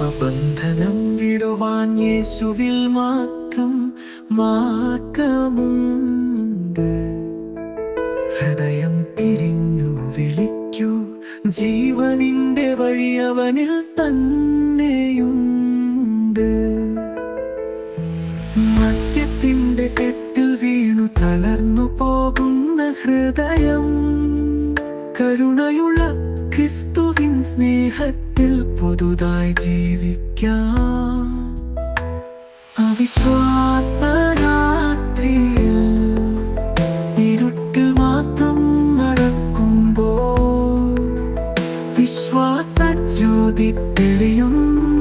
ബന്ധനം വിടുവാൻ യേശുവിൽ മാത്രം മാക്കമുണ്ട് ഹൃദയം തിരിഞ്ഞു വിളിക്കൂ. ജീവനിന്റെ വഴി അവനിൽ തന്നെയുണ്ട്. മദ്യത്തിന്റെ കെട്ടിൽ വീണു തളർന്നു പോകുന്ന ഹൃദയം. കരുണയുള്ള ക്രിസ്തുവിൻ സ്നേഹത്തിൽ പുതുതായി ജീവിക്കാം. അവിശ്വാസരാത്രിയിൽ ഇരുട്ടിൽ മാത്രം നടക്കുമ്പോൾ വിശ്വാസ ജ്യോതി തെളിയുന്നു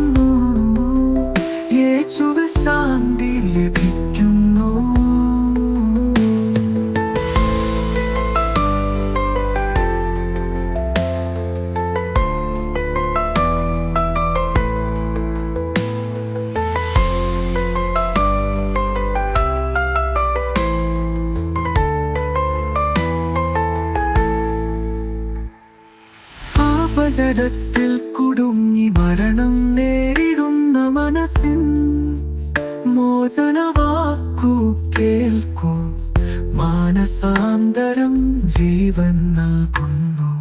പാപജടത്തിൽ കുടുങ്ങി മരണം നേരിടുന്ന മനസ്സിൻ മോചനവാക്കു കേൾക്കൂ. മാനസാന്തരം ജീവൻ നൽകുന്നു.